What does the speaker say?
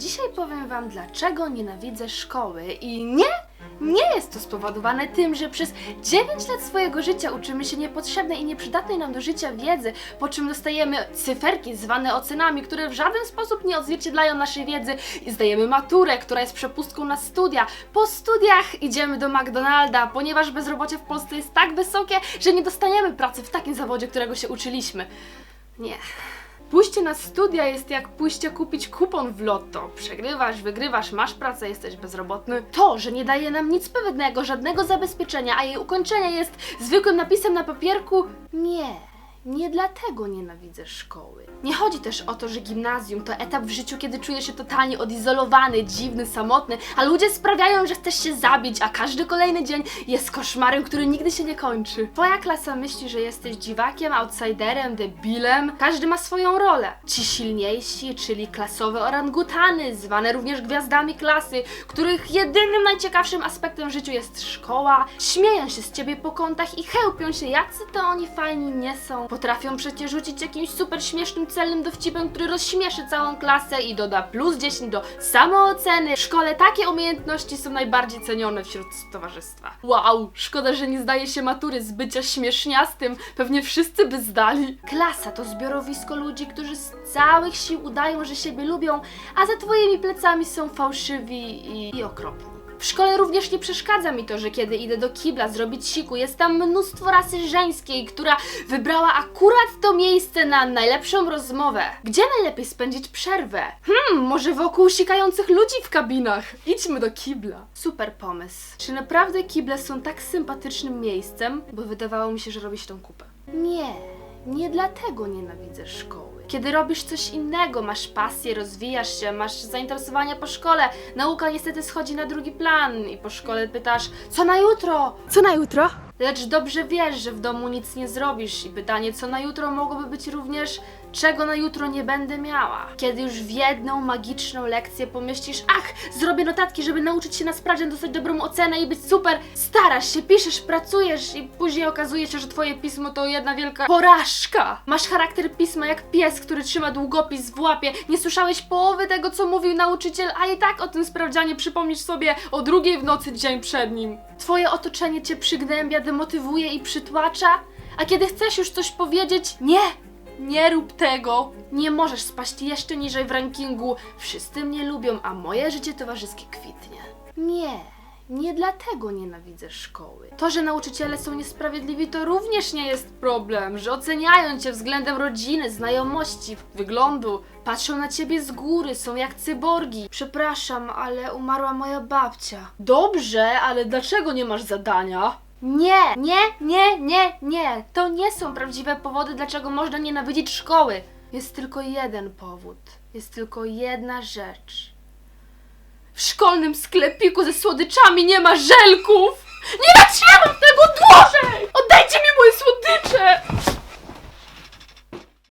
Dzisiaj powiem Wam, dlaczego nienawidzę szkoły i nie, nie jest to spowodowane tym, że przez 9 lat swojego życia uczymy się niepotrzebnej i nieprzydatnej nam do życia wiedzy, po czym dostajemy cyferki zwane ocenami, które w żaden sposób nie odzwierciedlają naszej wiedzy i zdajemy maturę, która jest przepustką na studia. Po studiach idziemy do McDonalda, ponieważ bezrobocie w Polsce jest tak wysokie, że nie dostaniemy pracy w takim zawodzie, którego się uczyliśmy. Nie. Pójście na studia jest jak pójście kupić kupon w lotto. Przegrywasz, wygrywasz, masz pracę, jesteś bezrobotny. To, że nie daje nam nic pewnego, żadnego zabezpieczenia, a jej ukończenie jest zwykłym napisem na papierku, nie. Nie dlatego nienawidzę szkoły. Nie chodzi też o to, że gimnazjum to etap w życiu, kiedy czujesz się totalnie odizolowany, dziwny, samotny, a ludzie sprawiają, że chcesz się zabić, a każdy kolejny dzień jest koszmarem, który nigdy się nie kończy. Twoja klasa myśli, że jesteś dziwakiem, outsiderem, debilem. Każdy ma swoją rolę. Ci silniejsi, czyli klasowe orangutany, zwane również gwiazdami klasy, których jedynym najciekawszym aspektem w życiu jest szkoła, śmieją się z ciebie po kątach i chełpią się, jacy to oni fajni nie są. Potrafią przecie rzucić jakimś super śmiesznym, celnym dowcipem, który rozśmieszy całą klasę i doda plus 10 do samooceny. W szkole takie umiejętności są najbardziej cenione wśród towarzystwa. Wow, szkoda, że nie zdaje się matury z bycia śmieszniastym. Pewnie wszyscy by zdali. Klasa to zbiorowisko ludzi, którzy z całych sił udają, że siebie lubią, a za twoimi plecami są fałszywi i, i okropni. W szkole również nie przeszkadza mi to, że kiedy idę do kibla zrobić siku, jest tam mnóstwo rasy żeńskiej, która wybrała akurat to miejsce na najlepszą rozmowę. Gdzie najlepiej spędzić przerwę? Hmm, może wokół sikających ludzi w kabinach. Idźmy do kibla. Super pomysł. Czy naprawdę kible są tak sympatycznym miejscem? Bo wydawało mi się, że robi się tą kupę. Nie, nie dlatego nienawidzę szkoły. Kiedy robisz coś innego, masz pasję, rozwijasz się, masz zainteresowania po szkole, nauka niestety schodzi na drugi plan i po szkole pytasz, co na jutro? Co na jutro? Lecz dobrze wiesz, że w domu nic nie zrobisz i pytanie, co na jutro mogłoby być również, czego na jutro nie będę miała. Kiedy już w jedną magiczną lekcję pomyślisz, ach, zrobię notatki, żeby nauczyć się na sprawdzian, dostać dobrą ocenę i być super, starasz się, piszesz, pracujesz i później okazuje się, że twoje pismo to jedna wielka porażka. Masz charakter pisma jak pies, który trzyma długopis w łapie. Nie słyszałeś połowy tego, co mówił nauczyciel, a i tak o tym sprawdzianie przypomnisz sobie o drugiej w nocy dzień przed nim. Twoje otoczenie cię przygnębia, demotywuje i przytłacza, a kiedy chcesz już coś powiedzieć, nie, nie rób tego. Nie możesz spaść jeszcze niżej w rankingu. Wszyscy mnie lubią, a moje życie towarzyskie kwitnie. Nie. Nie dlatego nienawidzę szkoły. To, że nauczyciele są niesprawiedliwi, to również nie jest problem. Że oceniają cię względem rodziny, znajomości, wyglądu, patrzą na ciebie z góry, są jak cyborgi. Przepraszam, ale umarła moja babcia. Dobrze, ale dlaczego nie masz zadania? Nie, nie, nie, nie, nie. To nie są prawdziwe powody, dlaczego można nienawidzić szkoły. Jest tylko jeden powód. Jest tylko jedna rzecz. W szkolnym sklepiku ze słodyczami nie ma żelków!